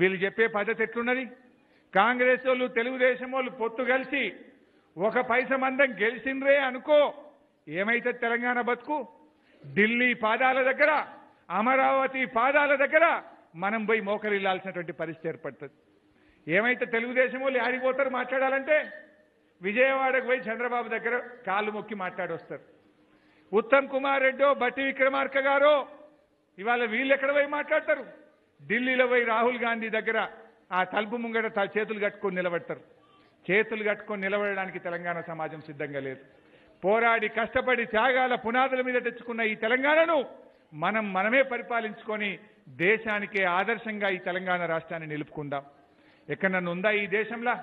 వీళ్ళు చెప్పే పద్ధతి ఎట్లున్నది? కాంగ్రెస్ వాళ్ళు తెలుగుదేశం వాళ్ళు పొత్తు కలిసి ఒక పైస మందం గెలిచిండ్రే అనుకో ఏమైతే తెలంగాణ బతుకు? ఢిల్లీ పాదాల దగ్గర అమరావతి పాదాల దగ్గర మనం పోయి మోకరిల్లాల్సినటువంటి పరిస్థితి ఏర్పడుతుంది. ఏమైతే తెలుగుదేశం వాళ్ళు ఆడిపోతారు మాట్లాడాలంటే విజయవాడకు పోయి చంద్రబాబు దగ్గర కాళ్ళు మొక్కి మాట్లాడొస్తారు. ఉత్తమ్ కుమార్ రెడ్డో బట్టి విక్రమార్క గారో ఇవాళ వీళ్ళు ఎక్కడ పోయి మాట్లాడతారు? ఢిల్లీలో పోయి రాహుల్ గాంధీ దగ్గర ఆ తలుపు ముంగట చేతులు కట్టుకొని నిలబడతారు. చేతులు కట్టుకొని నిలబడడానికి తెలంగాణ సమాజం సిద్ధంగా లేదు. పోరాడి కష్టపడి త్యాగాల పునాదుల మీద తెచ్చుకున్న ఈ తెలంగాణను మనం మనమే పరిపాలించుకొని దేశానికే ఆదర్శంగా ఈ తెలంగాణ రాష్ట్రాన్ని నిలుపుకుందాం. ఎక్కడన్నా ఉందా ఈ దేశంలో?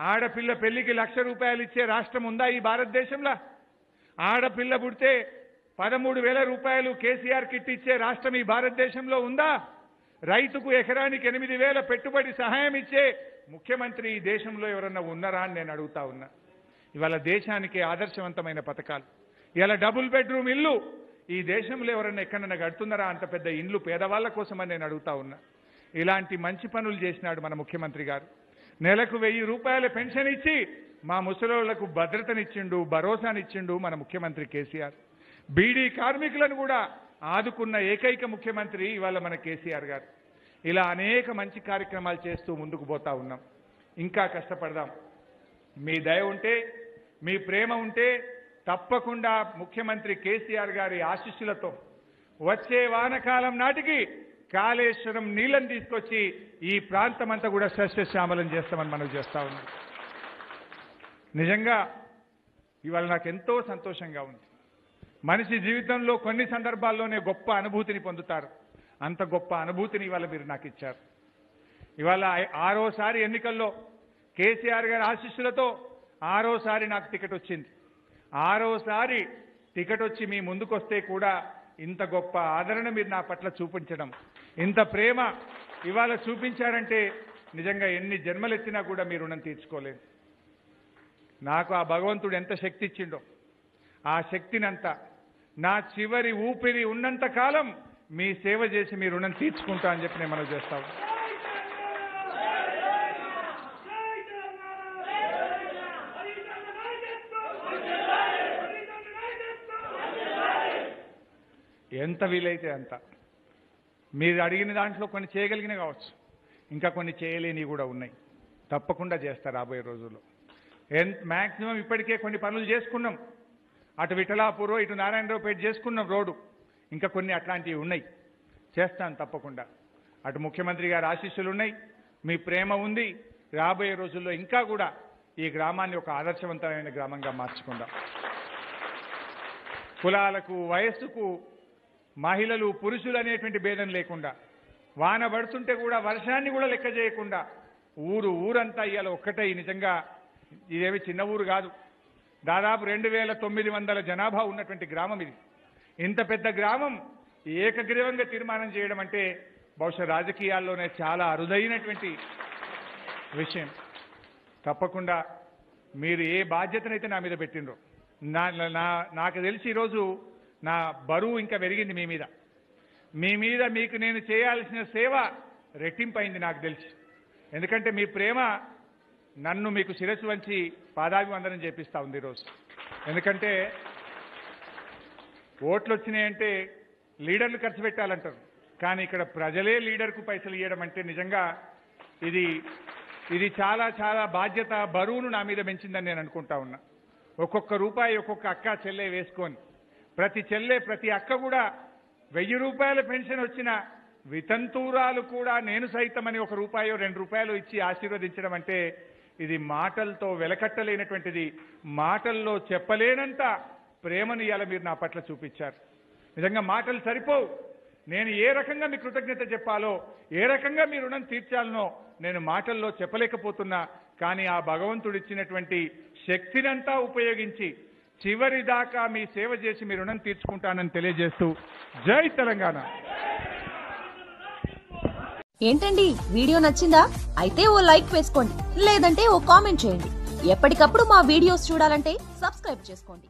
ఆడపిల్ల పెళ్ళికి లక్ష రూపాయలు ఇచ్చే రాష్ట్రం ఉందా ఈ భారతదేశంలో? ఆడపిల్ల పుడితే పదమూడు వేల రూపాయలు కేసీఆర్ కిట్ ఇచ్చే రాష్ట్రం ఈ భారతదేశంలో ఉందా? రైతుకు ఎకరానికి ఎనిమిది వేల పెట్టుబడి సహాయం ఇచ్చే ముఖ్యమంత్రి ఈ దేశంలో ఎవరన్నా ఉన్నారా అని నేను అడుగుతా ఉన్నా. ఇవాళ దేశానికి ఆదర్శవంతమైన పథకాలు. ఇవాళ డబుల్ బెడ్రూమ్ ఇల్లు. ఈ దేశంలో ఎవరన్నా ఎక్కడన్నా కడుతున్నారా? అంత పెద్ద ఇండ్లు పేదవాళ్ళ కోసమని నేను అడుగుతా ఉన్నా. ఇలాంటి మంచి పనులు చేసినాడు మన ముఖ్యమంత్రి గారు. నెలకు వెయ్యి రూపాయల పెన్షన్ ఇచ్చి మా ముసలోళ్ళకు భద్రతనిచ్చిండు భరోసానిచ్చిండు మన ముఖ్యమంత్రి కేసీఆర్. బీడీ కార్మికులను కూడా ఆదుకున్న ఏకైక ముఖ్యమంత్రి ఇవాళ మన కేసీఆర్ గారు. ఇలా అనేక మంచి కార్యక్రమాలు చేస్తూ ముందుకు పోతా ఉన్నాం. ఇంకా కష్టపడదాం. మీ దయ ఉంటే మీ ప్రేమ ఉంటే తప్పకుండా ముఖ్యమంత్రి కేసీఆర్ గారి ఆశీస్సులతో వచ్చే వానకాలం నాటికి కాళేశ్వరం నీళ్ళని తీసుకొచ్చి ఈ ప్రాంతం అంతా కూడా సస్యశ్యామలం చేస్తామని మనం చేస్తా ఉన్నాం. నిజంగా ఇవాళ నాకు ఎంతో సంతోషంగా ఉంది. మనిషి జీవితంలో కొన్ని సందర్భాల్లోనే గొప్ప అనుభూతిని పొందుతారు. అంత గొప్ప అనుభూతిని ఇవాళ మీరు నాకు ఇచ్చారు. ఇవాళ ఆరోసారి ఎన్నికల్లో కేసీఆర్ గారి ఆశీస్సులతో ఆరోసారి నాకు టికెట్ వచ్చింది. ఆరోసారి టికెట్ వచ్చి మీ ముందుకొస్తే కూడా ఇంత గొప్ప ఆదరణ మీరు నా పట్ల చూపించడం ఇంత ప్రేమ ఇవాళ చూపించారంటే నిజంగా ఎన్ని జన్మలెత్తినా కూడా మీ రుణం తీర్చుకోలేదు. నాకు ఆ భగవంతుడు ఎంత శక్తి ఇచ్చిండో ఆ శక్తినంతా నా చివరి ఊపిరి ఉన్నంత కాలం మీ సేవ చేసి మీ రుణం తీర్చుకుంటా అని చెప్పి నేను మనం చేస్తాను ఎంత వీలైతే అంత. మీరు అడిగిన దాంట్లో కొన్ని చేయగలిగిన కావచ్చు. ఇంకా కొన్ని చేయలేనివి కూడా ఉన్నాయి. తప్పకుండా చేస్తారు రాబోయే రోజుల్లో. ఎంత మ్యాక్సిమం ఇప్పటికే కొన్ని పనులు చేసుకున్నాం. అటు విఠలాపూర్వ ఇటు నారాయణరావుపేట చేసుకున్నాం రోడ్డు. ఇంకా కొన్ని అట్లాంటివి ఉన్నాయి. చేస్తాను తప్పకుండా. అటు ముఖ్యమంత్రి గారి ఆశీస్సులు ఉన్నాయి. మీ ప్రేమ ఉంది. రాబోయే రోజుల్లో ఇంకా కూడా ఈ గ్రామాన్ని ఒక ఆదర్శవంతమైన గ్రామంగా మార్చుకుందాం. కులాలకు వయస్సుకు మహిళలు పురుషులు అనేటువంటి భేదం లేకుండా వాన పడుతుంటే కూడా వర్షాన్ని కూడా లెక్క చేయకుండా ఊరు ఊరంతా ఇవాళ ఒక్కటే నిజంగా. ఇదేమి చిన్న ఊరు కాదు. దాదాపు రెండు వేల తొమ్మిది వందల జనాభా ఉన్నటువంటి గ్రామం ఇది. ఇంత పెద్ద గ్రామం ఏకగ్రీవంగా తీర్మానం చేయడం అంటే బహుశా రాజకీయాల్లోనే చాలా అరుదైనటువంటి విషయం. తప్పకుండా మీరు ఏ బాధ్యతనైతే నా మీద పెట్టిండ్రో నా నా నాకు తెలిసి ఈరోజు నా బరువు ఇంకా పెరిగింది మీ మీద. మీ మీద మీకు నేను చేయాల్సిన సేవ రెట్టింపైంది నాకు తెలిసి. ఎందుకంటే మీ ప్రేమ నన్ను మీకు శిరస్సు వంచి పాదాభివందనం చేపిస్తా ఉంది ఈరోజు. ఎందుకంటే ఓట్లు వచ్చినాయంటే లీడర్లు ఖర్చు పెట్టాలంటారు. కానీ ఇక్కడ ప్రజలే లీడర్కు పైసలు ఇవ్వడం అంటే నిజంగా ఇది ఇది చాలా చాలా బాధ్యత బరువును నా మీద పెంచిందని నేను అనుకుంటా ఉన్నా. ఒక్కొక్క రూపాయి ఒక్కొక్క అక్క చెల్లె వేసుకొని ప్రతి చెల్లె ప్రతి అక్క కూడా వెయ్యి రూపాయల పెన్షన్ వచ్చిన వితంతూరాలు కూడా నేను సైతమని ఒక రూపాయో రెండు రూపాయలు ఇచ్చి ఆశీర్వదించడం అంటే ఇది మాటలతో వెలకట్టలేనటువంటిది. మాటల్లో చెప్పలేనంత ప్రేమను ఇవాళ మీరు నా పట్ల చూపించారు. నిజంగా మాటలు సరిపోవు. నేను ఏ రకంగా మీ కృతజ్ఞత చెప్పాలో ఏ రకంగా మీ రుణం తీర్చాలనో నేను మాటల్లో చెప్పలేకపోతున్నా. కానీ ఆ భగవంతుడిచ్చినటువంటి శక్తినంతా ఉపయోగించి చివరి దాకా మీ సేవ చేసి మీ రుణం తీర్చుకుంటానని తెలియజేస్తూ జై తెలంగాణ. ఏంటండి? వీడియో నచ్చిందా? అయితే ఓ లైక్ వేసుకోండి లేదంటే ఓ కామెంట్ చేయండి. ఎప్పటికప్పుడు మా వీడియోస్ చూడాలంటే సబ్స్క్రైబ్ చేసుకోండి.